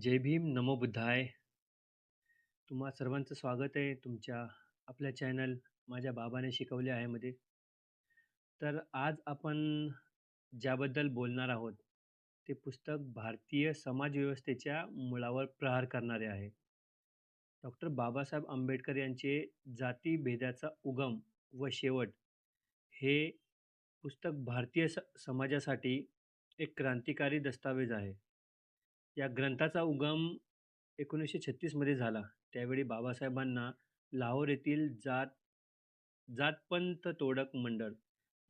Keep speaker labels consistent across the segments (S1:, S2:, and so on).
S1: जय भीम, नमो बुद्धाय. तुम्हा सर्वांचं स्वागत आहे तुमच्या आपल्या चॅनल माझ्या बाबाने शिकवले आहे मध्ये. तर आज आपण ज्याबद्दल बोलणार आहोत, ते पुस्तक भारतीय समाजव्यवस्थेच्या मुळावर प्रहार करणारे आहे. डॉक्टर बाबासाहेब आंबेडकर यांचे जातीभेदाचा उगम व शेवट हे पुस्तक भारतीय स समाजासाठी एक क्रांतिकारी दस्तावेज आहे. या ग्रंथाचा उगम एकोणीसशे छत्तीसमध्ये झाला. त्यावेळी बाबासाहेबांना लाहोर येथील जात जातपंथ तोडक मंडळ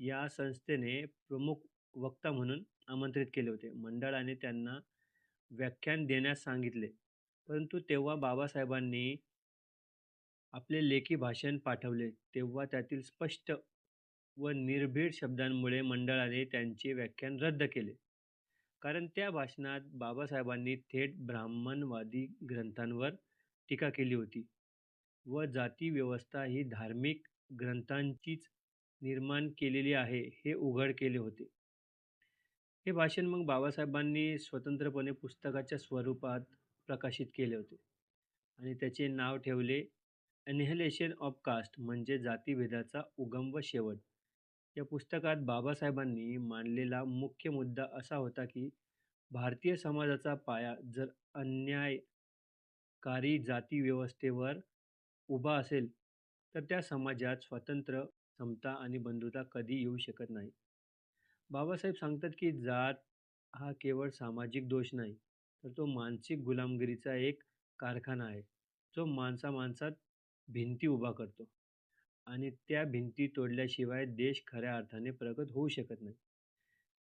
S1: या संस्थेने प्रमुख वक्ता म्हणून आमंत्रित केले होते. मंडळाने त्यांना व्याख्यान देण्यास सांगितले. परंतु तेव्हा बाबासाहेबांनी आपले लेखी भाषण पाठवले तेव्हा त्यातील स्पष्ट व निर्भीड शब्दांमुळे मंडळाने त्यांचे व्याख्यान रद्द केले. कारण त्या भाषणात बाबासाहेबांनी थेट ब्राह्मणवादी ग्रंथांवर टीका केली होती व जाती व्यवस्था ही धार्मिक ग्रंथांचीच निर्माण केलेली आहे हे उघड केले होते. हे भाषण मग बाबासाहेबांनी स्वतंत्रपणे पुस्तकाच्या स्वरूपात प्रकाशित केले होते आणि त्याचे नाव ठेवले ॲनिहिलेशन ऑफ कास्ट म्हणजे जातीभेदाचा उगम व शेवट. या पुस्तकात बाबासाहेबांनी मांडलेला मुख्य मुद्दा असा होता की भारतीय समाजाचा पाया जर अन्यायकारी जाती व्यवस्थेवर उभा असेल तर त्या समाजात स्वातंत्र्य, समता आणि बंधुता कधी येऊ शकत नाही. बाबासाहेब सांगतात की जात हा केवळ सामाजिक दोष नाही, तर तो मानसिक गुलामगिरीचा एक कारखाना आहे, जो माणसा-माणसात भिंती उभा करतो आणि त्या भिंती तोडल्याशिवाय देश खऱ्या अर्थाने प्रगत होऊ शकत नाही.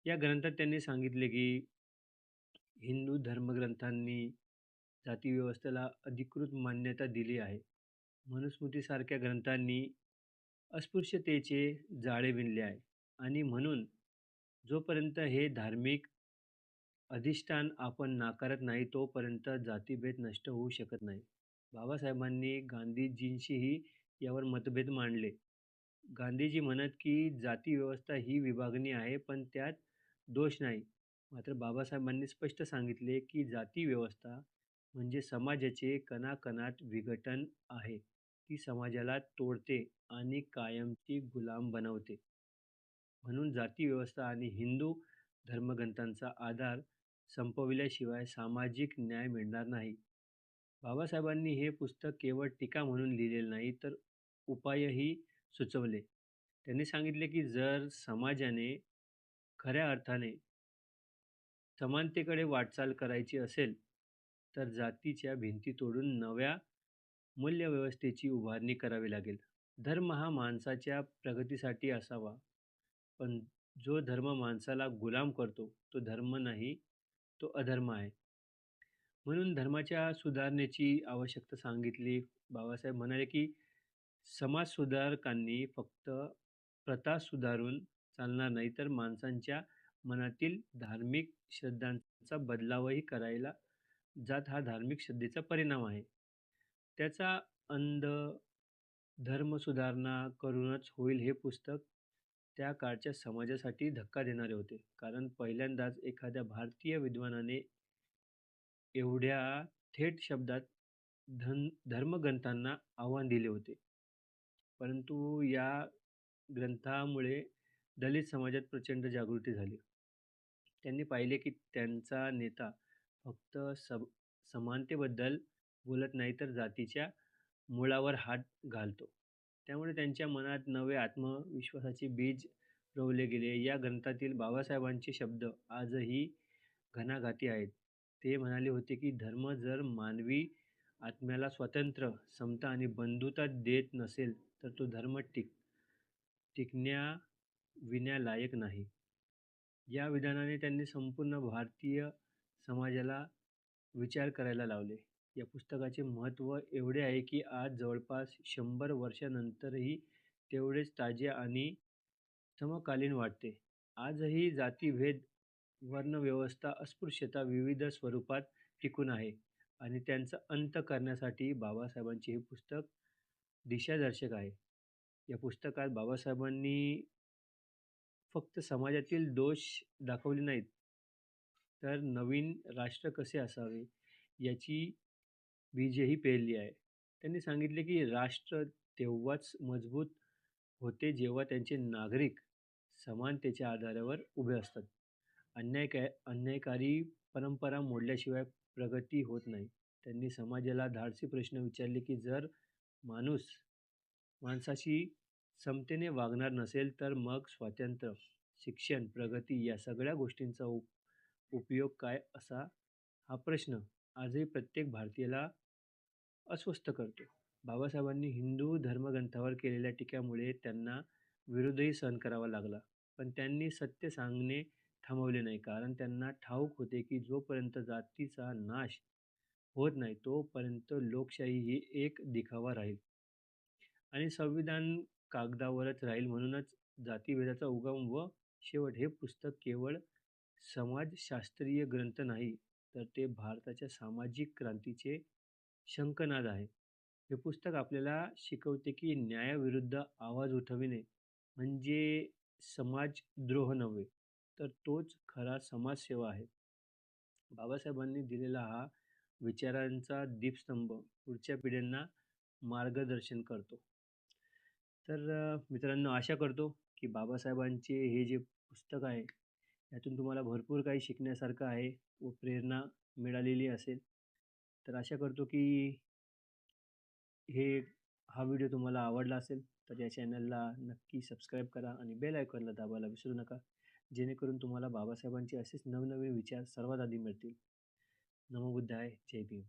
S1: या ग्रंथात त्यांनी सांगितले की हिंदू धर्मग्रंथांनी जातीव्यवस्थेला अधिकृत मान्यता दिली आहे. मनुस्मृतीसारख्या ग्रंथांनी अस्पृश्यतेचे जाळे विणले आहे आणि म्हणून जोपर्यंत हे धार्मिक अधिष्ठान आपण नाकारत नाही तोपर्यंत जातीभेद नष्ट होऊ शकत नाही. बाबासाहेबांनी गांधीजींशीही यावर मतभेद मांडले. गांधीजी म्हणत की जातीव्यवस्था ही विभागणी आहे पण त्यात दोष नाही. मात्र बाबासाहेबांनी स्पष्ट सांगितले की जातीव्यवस्था म्हणजे समाजाचे कणाकणात विघटन आहे. ती समाजाला तोडते आणि कायमची गुलाम बनवते. म्हणून जातीव्यवस्था आणि हिंदू धर्मग्रंथांचा आधार संपविल्याशिवाय सामाजिक न्याय मिळणार नाही. बाबासाहेबांनी हे पुस्तक केवळ टीका म्हणून लिहिलेले नाही तर उपायही सुचवले. त्यांनी सांगितले की जर समाजाने खऱ्या अर्थाने समानतेकडे वाटचाल करायची असेल तर जातीच्या भिंती तोडून नव्या मूल्यव्यवस्थेची उभारणी करावी लागेल. धर्म हा माणसाच्या प्रगतीसाठी असावा पण जो धर्म माणसाला गुलाम करतो तो धर्म नाही तो अधर्म आहे. म्हणून धर्माच्या सुधारणेची आवश्यकता सांगितली. बाबासाहेब म्हणाले की समाजसुधारकांनी फक्त प्रथा सुधारून चालणार नाही तर माणसांच्या मनातील धार्मिक श्रद्धांचा बदलावही करायला जात हा धार्मिक श्रद्धेचा परिणाम आहे. त्याचा अंध धर्म सुधारणा करूनच होईल हे पुस्तक त्या काळच्या समाजासाठी धक्का देणारे होते. कारण पहिल्यांदाच एखाद्या भारतीय विद्वानाने एवढ्या थेट शब्दात धन धर्मग्रंथांना आव्हान दिले होते. परंतु या ग्रंथामुळे दलित समाजात प्रचंड जागृती झाली. त्यांनी पाहिले की त्यांचा नेता फक्त सब समानतेबद्दल बोलत नाही तर जातीच्या मुळावर हात घालतो. त्यामुळे त्यांच्या मनात नवे आत्मविश्वासाचे बीज रोवले गेले. या ग्रंथातील बाबासाहेबांचे शब्द आजही घणाघाती आहेत. ते म्हणाले होते की धर्म जर मानवी आत्म्याला स्वातंत्र्य, समता आणि बंधुता देत नसेल तर तो धर्म टिक टिकण्या विण्यालायक नाही. या विधानाने त्यांनी संपूर्ण भारतीय समाजाला विचार करायला लावले. या पुस्तकाचे महत्त्व एवढे आहे की आज जवळपास शंभर वर्षांनंतरही तेवढेच ताजे आणि समकालीन वाटते. आजही जातीभेद, वर्णव्यवस्था, अस्पृश्यता विविध स्वरूपात टिकून आहे आणि त्यांचा अंत करण्यासाठी बाबासाहेबांचे हे पुस्तक दिशादर्शक आहे. या पुस्तकात बाबासाहेबांनी फक्त समाजातील दोष दाखवले नाहीत तर नवीन राष्ट्र कसे असावे याची बीजही पेरली आहे. त्यांनी सांगितले, की राष्ट्र तेव्हाच मजबूत होते जेव्हा त्यांचे नागरिक समानतेच्या आधारावर उभे असतात. अन्याय अन्यायकारी परंपरा मोडल्याशिवाय प्रगती होत नाही. त्यांनी समाजाला धाडसी प्रश्न विचारले, की जर माणूस माणसाशी समतेने वागणार नसेल, तर मग स्वातंत्र्य, शिक्षण, प्रगती या सगळ्या गोष्टींचा उप उपयोग काय असा हा प्रश्न आजही प्रत्येक भारतीयाला अस्वस्थ करतो. बाबासाहेबांनी हिंदू धर्मग्रंथावर केलेल्या टीकेमुळे त्यांना विरोधही सहन करावा लागला. पण त्यांनी सत्य सांगणे थांबवले नाही. कारण त्यांना ठाऊक होते, की जोपर्यंत जातीचा नाश होत नाही, तोपर्यंत लोकशाही ही एक दिखावा राहील आणि संविधान कागदावरच राहील. म्हणूनच जातीभेदाचा उगम व शेवट हे पुस्तक केवळ समाजशास्त्रीय ग्रंथ नाही, तर ते भारताच्या सामाजिक क्रांतीचे शंखनाद आहे. हे पुस्तक आपल्याला शिकवते, की न्यायाविरुद्ध आवाज उठविणे म्हणजे समाजद्रोह नव्हे, तर तोच खरा समाजसेवा आहे. बाबासाहेबांनी दिलेला हा विचारांचा दीपस्तंभ पुढच्या पिढ्यांना मार्गदर्शन करतो. तर मित्रांनो, आशा करतो, की बाबासाहेबांचे हे जे पुस्तक आहे, यातून तुम्हाला भरपूर काही शिकण्यासारखं आहे व प्रेरणा मिळालेली असेल. तर आशा करतो, की हे हा व्हिडिओ तुम्हाला आवडला असेल, तर या चॅनलला नक्की सबस्क्राईब करा आणि बेल आयकॉनला दाबायला विसरू नका. जेणेकरून तुम्हाला बाबासाहेबांचे असेच नवनवीन विचार सर्वात आधी मिळतील. नमो बुद्धाय. जय भीम.